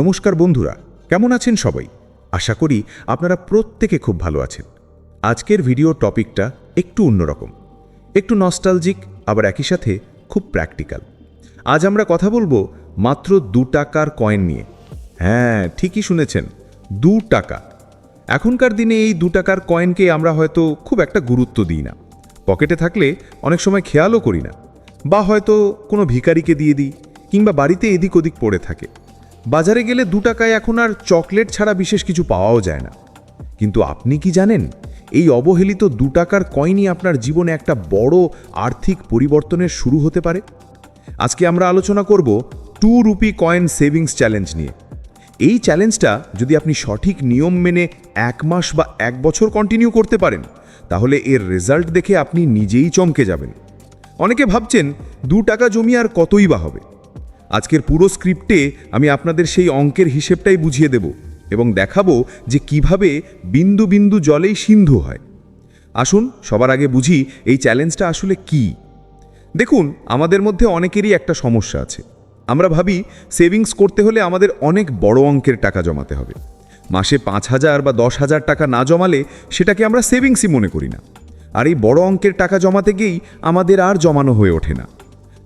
নমস্কার বন্ধুরা, কেমন আছেন সবাই? আশা করি আপনারা প্রত্যেকে খুব ভালো আছেন। আজকের ভিডিও টপিকটা একটু অন্যরকম। একটু নস্টালজিক, আবার একই সাথে খুব প্র্যাকটিক্যাল। আজ আমরা কথা বলব মাত্র দু টাকার কয়েন নিয়ে। হ্যাঁ ঠিকই শুনেছেন, দু টাকা। এখনকার দিনে এই দু টাকার কয়েনকে আমরা হয়তো খুব একটা গুরুত্ব দিই না। পকেটে থাকলে অনেক সময় খেয়ালও করি না। বা হয়তো কোনো ভিখারিকে দিয়ে দিই, কিংবা বাড়িতে এদিক ওদিক পড়ে থাকে। বাজারে গেলে দু টাকায় এখন আর চকলেট ছাড়া বিশেষ কিছু পাওয়াও যায় না। কিন্তু আপনি কি জানেন, এই অবহেলিত দু টাকার কয়েনই আপনার জীবনে একটা বড় আর্থিক পরিবর্তনের শুরু হতে পারে? আজকে আমরা আলোচনা করব two rupee coin savings challenge নিয়ে। এই চ্যালেঞ্জটা যদি আপনি সঠিক নিয়ম মেনে এক মাস বা এক বছর কন্টিনিউ করতে পারেন, তাহলে এর রেজাল্ট দেখে আপনি নিজেই চমকে যাবেন। অনেকে ভাবছেন, দু টাকা জমি আর কতই বা হবে? আজকের পুরো স্ক্রিপ্টে আমি আপনাদের সেই অঙ্কের হিসেবটাই বুঝিয়ে দেব এবং দেখাবো যে কীভাবে বিন্দু বিন্দু জলেই সিন্ধু হয়। আসুন, সবার আগে বুঝি এই চ্যালেঞ্জটা আসলে কি। দেখুন, আমাদের মধ্যে অনেকেরই একটা সমস্যা আছে। আমরা ভাবি, সেভিংস করতে হলে আমাদের অনেক বড় অঙ্কের টাকা জমাতে হবে। মাসে পাঁচ হাজার বা দশ হাজার টাকা না জমালে সেটাকে আমরা সেভিংসই মনে করি না। আর এই বড় অঙ্কের টাকা জমাতে গিয়েই আমাদের আর জমানো হয়ে ওঠে না।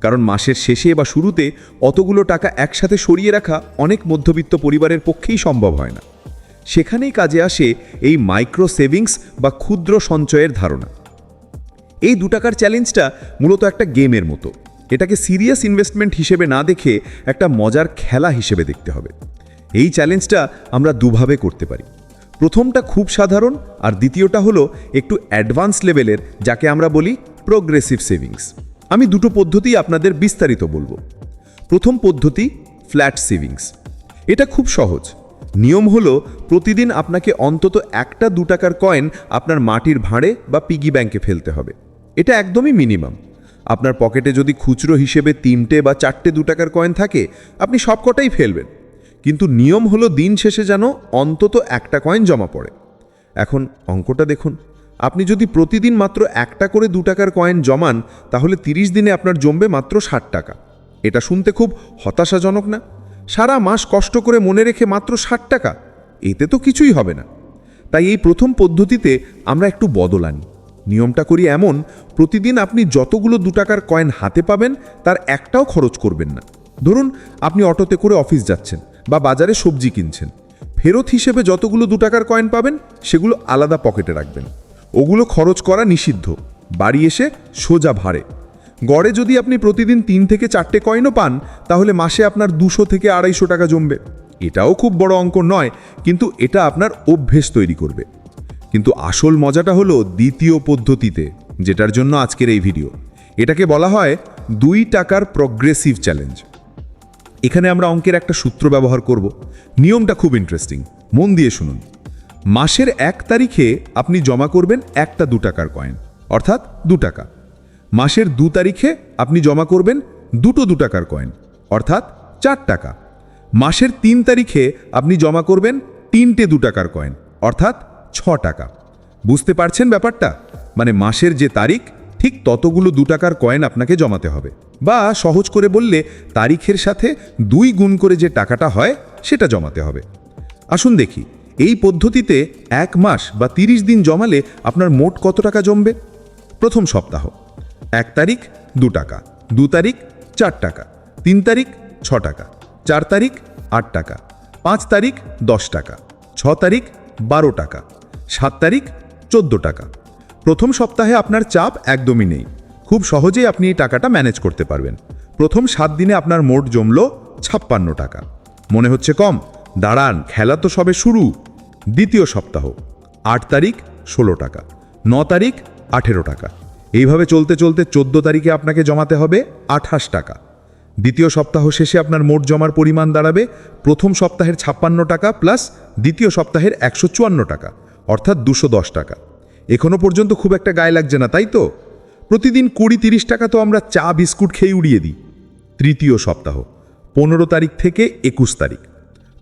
কারণ মাসের শেষে বা শুরুতে অতগুলো টাকা একসাথে সরিয়ে রাখা অনেক মধ্যবিত্ত পরিবারের পক্ষেই সম্ভব হয় না। সেখানেই কাজে আসে এই মাইক্রো সেভিংস বা ক্ষুদ্র সঞ্চয়ের ধারণা। এই দু টাকার চ্যালেঞ্জটা মূলত একটা গেমের মতো। এটাকে সিরিয়াস ইনভেস্টমেন্ট হিসেবে না দেখে একটা মজার খেলা হিসেবে দেখতে হবে। এই চ্যালেঞ্জটা আমরা দুভাবে করতে পারি। প্রথমটা খুব সাধারণ আর দ্বিতীয়টা হলো একটু অ্যাডভান্স লেভেলের, যাকে আমরা বলি প্রোগ্রেসিভ সেভিংস আমি দুটো পদ্ধতি আপনাদের বিস্তারিত বলব। প্রথম পদ্ধতি ফ্ল্যাট সেভিংস এটা খুব সহজ। নিয়ম হলো, প্রতিদিন আপনাকে অন্তত একটা দু টাকার কয়েন আপনার মাটির ভাঁড়ে বা পিগি ব্যাংকে ফেলতে হবে। এটা একদমই মিনিমাম আপনার পকেটে যদি খুচরো হিসেবে তিনটে বা চারটে দু টাকার কয়েন থাকে, আপনি সবকটাই ফেলবেন। কিন্তু নিয়ম হলো, দিন শেষে যেন অন্তত একটা কয়েন জমা পড়ে। এখন অঙ্কটা দেখুন। আপনি যদি প্রতিদিন মাত্র একটা করে দু টাকার কয়েন জমান, তাহলে ৩০ দিনে আপনার জমবে মাত্র ষাট টাকা। এটা শুনতে খুব হতাশাজনক না? সারা মাস কষ্ট করে মনে রেখে মাত্র ষাট টাকা? এতে তো কিছুই হবে না। তাই এই প্রথম পদ্ধতিতে আমরা একটু বদল আনি। নিয়মটা করি এমন, প্রতিদিন আপনি যতগুলো দু টাকার কয়েন হাতে পাবেন, তার একটাও খরচ করবেন না। ধরুন, আপনি অটোতে করে অফিস যাচ্ছেন বা বাজারে সবজি কিনছেন। ফেরত হিসেবে যতগুলো দু টাকার কয়েন পাবেন, সেগুলো আলাদা পকেটে রাখবেন। ওগুলো খরচ করা নিষিদ্ধ। বাড়ি এসে সোজা ভাড়ে। গড়ে যদি আপনি প্রতিদিন তিন থেকে চারটে কয়েনও পান, তাহলে মাসে আপনার দুশো থেকে আড়াইশো টাকা জমবে। এটাও খুব বড় অঙ্ক নয়, কিন্তু এটা আপনার অভ্যেস তৈরি করবে। কিন্তু আসল মজাটা হলো দ্বিতীয় পদ্ধতিতে, যেটার জন্য আজকের এই ভিডিও। এটাকে বলা হয় দুই টাকার প্রগ্রেসিভ চ্যালেঞ্জ এখানে আমরা অঙ্কের একটা সূত্র ব্যবহার করব। নিয়মটা খুব ইন্টারেস্টিং মন দিয়ে শুনুন। মাসের এক তারিখে আপনি জমা করবেন একটা দু টাকার কয়েন অর্থাৎ দু টাকা। মাসের দু তারিখে আপনি জমা করবেন দুটো দু টাকার কয়েন অর্থাৎ চার টাকা। মাসের তিন তারিখে আপনি জমা করবেন তিনটে দু টাকার কয়েন অর্থাৎ ছ টাকা। বুঝতে পারছেন ব্যাপারটা? মানে মাসের যে তারিখ, ঠিক ততগুলো দু টাকার কয়েন আপনাকে জমাতে হবে। বা সহজ করে বললে, তারিখের সাথে দুই গুণ করে যে টাকাটা হয়, সেটা জমাতে হবে। আসুন দেখি। এই পদ্ধতিতে এক মাস বা তিরিশ দিন জমালে আপনার মোট কত টাকা জমবে? প্রথম সপ্তাহ। এক তারিখ, দু টাকা। দু তারিখ, চার টাকা। তিন তারিখ, ছ টাকা। চার তারিখ, আট টাকা। পাঁচ তারিখ, দশ টাকা। ছ তারিখ, বারো টাকা। সাত তারিখ, চোদ্দ টাকা। প্রথম সপ্তাহে আপনার চাপ একদমই নেই। খুব সহজেই আপনি এই টাকাটা ম্যানেজ করতে পারবেন। প্রথম সাত দিনে আপনার মোট জমল ছাপ্পান্ন টাকা। মনে হচ্ছে কম? দাঁড়ান, খেলা তো সবে শুরু। দ্বিতীয় সপ্তাহ, আট তারিখ, ষোলো টাকা, ন তারিখ, আঠেরো টাকা। এইভাবে চলতে চলতে চোদ্দ তারিখে আপনাকে জমাতে হবে আঠাশ টাকা। দ্বিতীয় সপ্তাহ শেষে আপনার মোট জমার পরিমাণ দাঁড়াবে প্রথম সপ্তাহের ছাপ্পান্ন টাকা প্লাস দ্বিতীয় সপ্তাহের একশো চুয়ান্ন টাকা, অর্থাৎ দুশো দশ টাকা। এখনও পর্যন্ত খুব একটা গায়ে লাগছে না, তাই তো? প্রতিদিন কুড়ি তিরিশ টাকা তো আমরা চা, বিস্কুট খেয়ে উড়িয়ে দিই। তৃতীয় সপ্তাহ, পনেরো তারিখ থেকে একুশ তারিখ।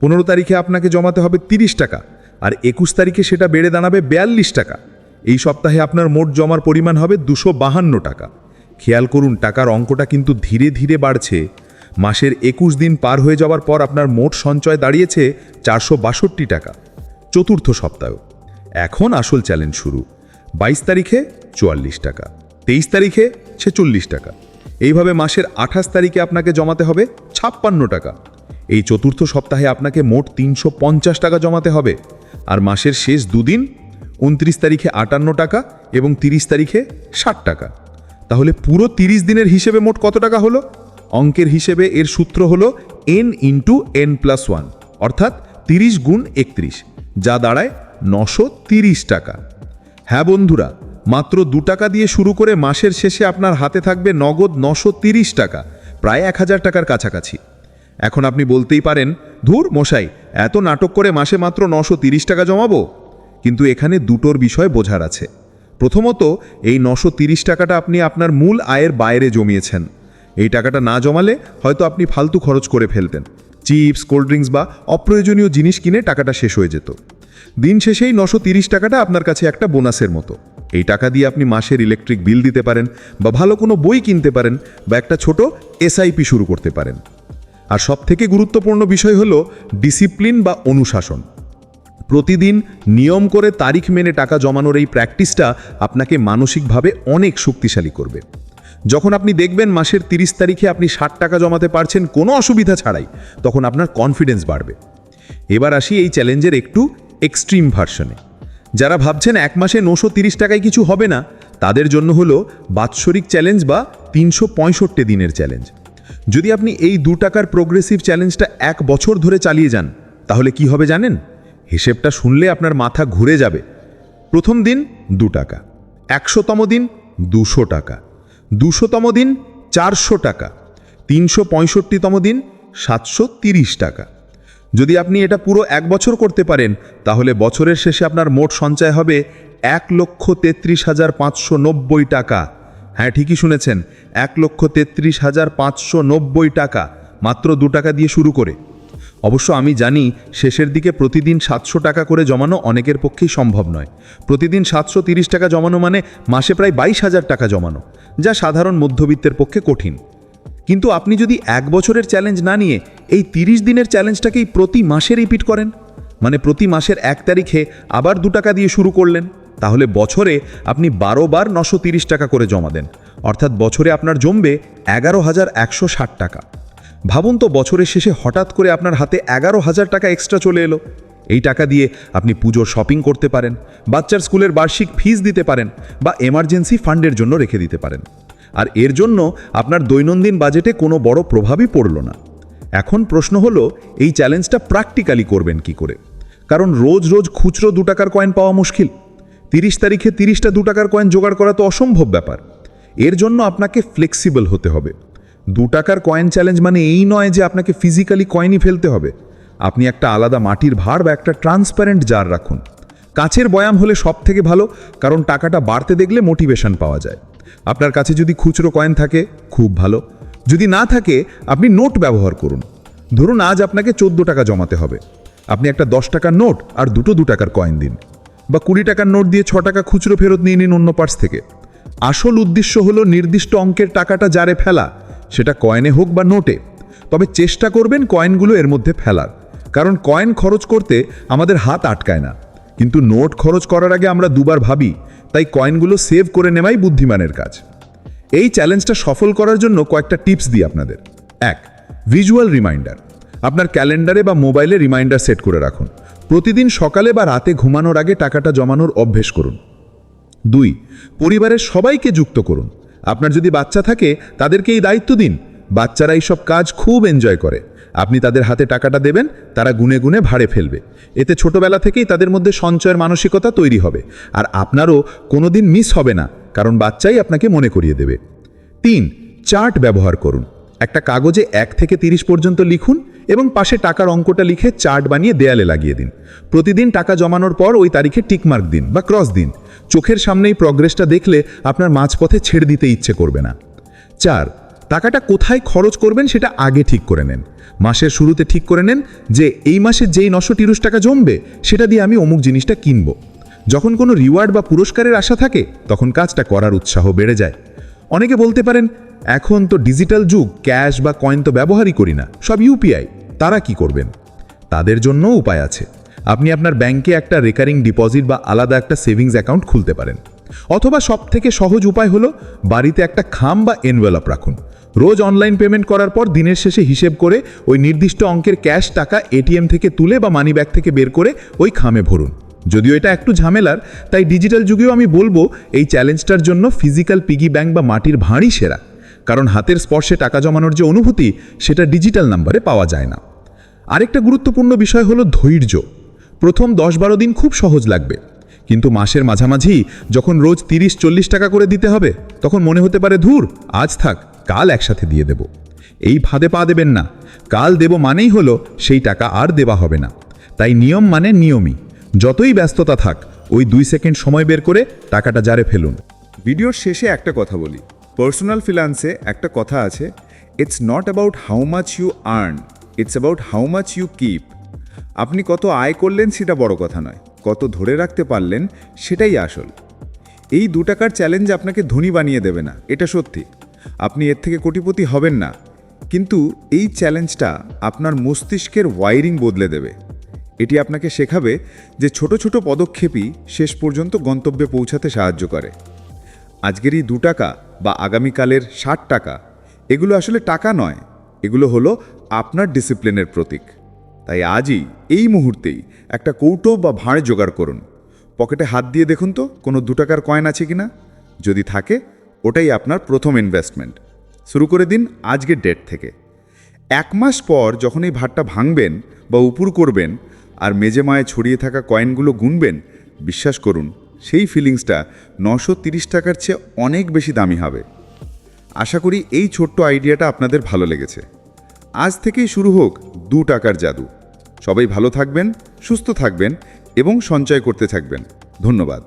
পনেরো তারিখে আপনাকে জমাতে হবে তিরিশ টাকা আর একুশ তারিখে সেটা বেড়ে দাঁড়াবে বিয়াল্লিশ টাকা। এই সপ্তাহে আপনার মোট জমার পরিমাণ হবে দুশো বাহান্ন টাকা। খেয়াল করুন, টাকার অঙ্কটা কিন্তু ধীরে ধীরে বাড়ছে। মাসের একুশ দিন পার হয়ে যাওয়ার পর আপনার মোট সঞ্চয় দাঁড়িয়েছে চারশো বাষট্টি টাকা। চতুর্থ সপ্তাহ। এখন আসল চ্যালেঞ্জ শুরু। বাইশ তারিখে চুয়াল্লিশ টাকা, তেইশ তারিখে ছেচল্লিশ টাকা। এইভাবে মাসের আঠাশ তারিখে আপনাকে জমাতে হবে ছাপ্পান্ন টাকা। এই চতুর্থ সপ্তাহে আপনাকে মোট তিনশো পঞ্চাশ টাকা জমাতে হবে। আর মাসের শেষ দুদিন উনত্রিশ তারিখে আটান্ন টাকা এবং তিরিশ তারিখে ষাট টাকা। তাহলে পুরো তিরিশ দিনের হিসেবে মোট কত টাকা হলো? অঙ্কের হিসেবে এর সূত্র হলো N into N plus one অর্থাৎ তিরিশ গুণ একত্রিশ, যা দাঁড়ায় নশো টাকা। হ্যাঁ বন্ধুরা, মাত্র দু টাকা দিয়ে শুরু করে মাসের শেষে আপনার হাতে থাকবে নগদ নশো টাকা, প্রায় এক হাজার টাকার কাছাকাছি। এখন আপনি বলতেই পারেন ধুর মশাই, এত নাটক করে মাসে মাত্র নশো তিরিশ টাকা জমাবো? কিন্তু এখানে দুটোর বিষয় বোঝার আছে। প্রথমত, এই নশো তিরিশ টাকাটা আপনি আপনার মূল আয়ের বাইরে জমিয়েছেন। এই টাকাটা না জমালে হয়তো আপনি ফালতু খরচ করে ফেলতেন। চিপস, কোল্ড ড্রিঙ্কস বা অপ্রয়োজনীয় জিনিস কিনে টাকাটা শেষ হয়ে যেত। দিন শেষেই নশো তিরিশ টাকাটা আপনার কাছে একটা বোনাসের মতো। এই টাকা দিয়ে আপনি মাসের ইলেকট্রিক বিল দিতে পারেন বা ভালো কোনো বই কিনতে পারেন বা একটা ছোট এসআইপি শুরু করতে পারেন। আর সবথেকে গুরুত্বপূর্ণ বিষয় হলো ডিসিপ্লিন বা অনুশাসন। প্রতিদিন নিয়ম করে তারিখ মেনে টাকা জমানোর এই প্র্যাকটিসটা আপনাকে মানসিকভাবে অনেক শক্তিশালী করবে। যখন আপনি দেখবেন মাসের তিরিশ তারিখে আপনি ষাট টাকা জমাতে পারছেন কোনো অসুবিধা ছাড়াই, তখন আপনার কনফিডেন্স বাড়বে। এবার আসি এই চ্যালেঞ্জের একটু এক্সট্রিম ভার্সনে যারা ভাবছেন এক মাসে নশো তিরিশ টাকায় কিছু হবে না, তাদের জন্য হলো বাৎসরিক চ্যালেঞ্জ বা তিনশো পঁয়ষট্টি দিনের চ্যালেঞ্জ যদি আপনি এই দু টাকার প্রোগ্রেসিভ চ্যালেঞ্জটা এক বছর ধরে চালিয়ে যান, তাহলে কি হবে জানেন? হিসেবটা শুনলে আপনার মাথা ঘুরে যাবে। প্রথম দিন দু টাকা, একশোতম দিন দুশো টাকা, দুশোতম দিন চারশো টাকা, তিনশো পঁয়ষট্টিতম দিন সাতশো তিরিশ টাকা। যদি আপনি এটা পুরো এক বছর করতে পারেন, তাহলে বছরের শেষে আপনার মোট সঞ্চয় হবে এক লক্ষ তেত্রিশ হাজার পাঁচশো নব্বই টাকা। হ্যাঁ ঠিকই শুনেছেন। এক লক্ষ তেত্রিশ হাজার পাঁচশো নব্বই টাকা, মাত্র দু টাকা দিয়ে শুরু করে। অবশ্য আমি জানি, শেষের দিকে প্রতিদিন সাতশো টাকা করে জমানো অনেকের পক্ষেই সম্ভব নয়। প্রতিদিন সাতশো তিরিশ টাকা জমানো মানে মাসে প্রায় বাইশ হাজার টাকা জমানো, যা সাধারণ মধ্যবিত্তের পক্ষে কঠিন। কিন্তু আপনি যদি এক বছরের চ্যালেঞ্জ না নিয়ে এই তিরিশ দিনের চ্যালেঞ্জটাকেই প্রতি মাসে রিপিট করেন? মানে প্রতি মাসের এক তারিখে আবার দু টাকা দিয়ে শুরু করলেন? তাহলে বছরে আপনি বারো বার নশো তিরিশ টাকা করে জমা দেন। অর্থাৎ বছরে আপনার জমবে এগারো হাজার একশো ষাট টাকা। ভাবুন তো বছরের শেষে হঠাৎ করে আপনার হাতে এগারো হাজার টাকা এক্সট্রা চলে এলো। এই টাকা দিয়ে আপনি পুজোর শপিং করতে পারেন, বাচ্চার স্কুলের বার্ষিক ফিস দিতে পারেন বা এমার্জেন্সি ফান্ডের জন্য রেখে দিতে পারেন। আর এর জন্য আপনার দৈনন্দিন বাজেটে কোনো বড় প্রভাবই পড়ল না। এখন প্রশ্ন হলো, এই চ্যালেঞ্জটা প্র্যাকটিক্যালি করবেন কি করে? কারণ রোজ রোজ খুচরো দু টাকার কয়েন পাওয়া মুশকিল। তিরিশ তারিখে তিরিশটা দু টাকার কয়েন জোগাড় করা তো অসম্ভব ব্যাপার। এর জন্য আপনাকে ফ্লেক্সিবল হতে হবে। দু টাকার কয়েন চ্যালেঞ্জ মানে এই নয় যে আপনাকে ফিজিক্যালি কয়েনই ফেলতে হবে। আপনি একটা আলাদা মাটির ভার বা একটা ট্রান্সপারেন্ট জার রাখুন। কাছের বয়াম হলে সব থেকে ভালো, কারণ টাকাটা বাড়তে দেখলে মোটিভেশন পাওয়া যায়। আপনার কাছে যদি খুচরো কয়েন থাকে, খুব ভালো। যদি না থাকে, আপনি নোট ব্যবহার করুন। ধরুন আজ আপনাকে চোদ্দ টাকা জমাতে হবে। আপনি একটা দশ টাকার নোট আর দুটো দু টাকার কয়েন দিন। বা কুড়ি টাকার নোট দিয়ে ছ টাকা খুচরো ফেরত নিয়ে নিন অন্য পার্স থেকে। আসল উদ্দেশ্য হলো নির্দিষ্ট অঙ্কের টাকাটা জারে ফেলা, সেটা কয়েনে হোক বা নোটে। তবে চেষ্টা করবেন কয়েনগুলো এর মধ্যে ফেলার, কারণ কয়েন খরচ করতে আমাদের হাত আটকায় না। কিন্তু নোট খরচ করার আগে আমরা দুবার ভাবি, তাই কয়েনগুলো সেভ করে নেওয়াই বুদ্ধিমানের কাজ। এই চ্যালেঞ্জটা সফল করার জন্য কয়েকটা টিপস দিই আপনাদের। এক, ভিজুয়াল রিমাইন্ডার। আপনার ক্যালেন্ডারে বা মোবাইলে রিমাইন্ডার সেট করে রাখুন। প্রতিদিন সকালে বা রাতে ঘুমানোর আগে টাকাটা জমানোর অভ্যেস করুন। দুই, পরিবারের সবাইকে যুক্ত করুন। আপনার যদি বাচ্চা থাকে, তাদেরকে এই দায়িত্ব দিন। বাচ্চারা এইসব কাজ খুব এনজয় করে। আপনি তাদের হাতে টাকাটা দেবেন, তারা গুনে গুনে ভাড়ে ফেলবে। এতে ছোটবেলা থেকেই তাদের মধ্যে সঞ্চয়ের মানসিকতা তৈরি হবে। আর আপনারও কোনোদিন মিস হবে না, কারণ বাচ্চাই আপনাকে মনে করিয়ে দেবে। তিন, চার্ট ব্যবহার করুন। একটা কাগজে এক থেকে তিরিশ পর্যন্ত লিখুন এবং পাশে টাকার অঙ্কটা লিখে চার্ট বানিয়ে দেয়ালে লাগিয়ে দিন। প্রতিদিন টাকা জমানোর পর ওই তারিখে টিকমার্ক দিন বা ক্রস দিন। চোখের সামনেই প্রগ্রেসটা দেখলে আপনার মাঝপথে ছেড়ে দিতে ইচ্ছে করবে না। চার, টাকাটা কোথায় খরচ করবেন সেটা আগে ঠিক করে নেন। মাসের শুরুতে ঠিক করে নেন যে, এই মাসে যেই নশো তিরিশ টাকা জমবে, সেটা দিয়ে আমি অমুক জিনিসটা কিনব। যখন কোনো রিওয়ার্ড বা পুরস্কারের আশা থাকে, তখন কাজটা করার উৎসাহ বেড়ে যায়। অনেকে বলতে পারেন এখন তো ডিজিটাল যুগ, ক্যাশ বা কয়েন তো ব্যবহারই করি না, সব ইউপিআই তারা কি করবেন? তাদের জন্য উপায় আছে। আপনি আপনার ব্যাংকে একটা রেকারিং ডিপোজিট বা আলাদা একটা সেভিংস অ্যাকাউন্ট খুলতে পারেন। অথবা সব থেকে সহজ উপায় হলো বাড়িতে একটা খাম বা এনভেলপ রাখুন। রোজ অনলাইন পেমেন্ট করার পর দিনের শেষে হিসেব করে ওই নির্দিষ্ট অঙ্কের ক্যাশ টাকা এটিএম থেকে তুলে বা মানি ব্যাগ থেকে বের করে ওই খামে ভরুন। যদিও এটা একটু ঝামেলার, তাই ডিজিটাল যুগেও আমি বলব এই চ্যালেঞ্জটার জন্য ফিজিক্যাল পিগি ব্যাংক বা মাটির ভাঁড়ই সেরা। কারণ হাতের স্পর্শে টাকা জমানোর যে অনুভূতি, সেটা ডিজিটাল নাম্বারে পাওয়া যায় না। আরেকটা গুরুত্বপূর্ণ বিষয় হলো ধৈর্য। প্রথম দশ বারো দিন খুব সহজ লাগবে। কিন্তু মাসের মাঝামাঝি যখন রোজ তিরিশ চল্লিশ টাকা করে দিতে হবে, তখন মনে হতে পারে, ধুর, আজ থাক, কাল একসাথে দিয়ে দেব। এই ফাঁদে পা দেবেন না। কাল দেব মানেই হলো, সেই টাকা আর দেওয়া হবে না। তাই নিয়ম মানে নিয়মই। যতই ব্যস্ততা থাক, ওই দুই সেকেন্ড সময় বের করে টাকাটা জারে ফেলুন। ভিডিওর শেষে একটা কথা বলি। পার্সোনাল ফিনান্সে একটা কথা আছে it's not about how much you earn it's about how much you keep আপনি কত আয় করলেন সেটা বড় কথা নয়, কত ধরে রাখতে পারলেন সেটাই আসল। এই দু টাকার চ্যালেঞ্জ আপনাকে ধনী বানিয়ে দেবে না, এটা সত্যি। আপনি এর থেকে কোটিপতি হবেন না, কিন্তু এই চ্যালেঞ্জটা আপনার মস্তিষ্কের ওয়াইরিং বদলে দেবে। এটি আপনাকে শেখাবে যে ছোট ছোট পদক্ষেপই শেষ পর্যন্ত গন্তব্যে পৌঁছাতে সাহায্য করে। আজকের এই দু টাকা বা আগামীকালের ষাট টাকা। এগুলো আসলে টাকা নয়, এগুলো হলো আপনার ডিসিপ্লিনের প্রতীক। তাই আজই এই মুহূর্তেই একটা কৌটো বা ভাঁড় জোগাড় করুন। পকেটে হাত দিয়ে দেখুন তো, কোনো দু টাকার কয়েন আছে কিনা? যদি থাকে, ওটাই আপনার প্রথম ইনভেস্টমেন্ট শুরু করে দিন আজকের ডেট থেকে। এক মাস পর যখন এই ভাতটা ভাঙবেন বা উপুর করবেন আর মেজে মায়ে ছড়িয়ে থাকা কয়েনগুলো গুনবেন, বিশ্বাস করুন সেই ফিলিংসটা নশো তিরিশ টাকার চেয়ে অনেক বেশি দামি হবে। আশা করি এই ছোট্ট আইডিয়াটা আপনাদের ভালো লেগেছে। আজ থেকেই শুরু হোক দু টাকার জাদু। সবাই ভালো থাকবেন, সুস্থ থাকবেন এবং সঞ্চয় করতে থাকবেন। ধন্যবাদ।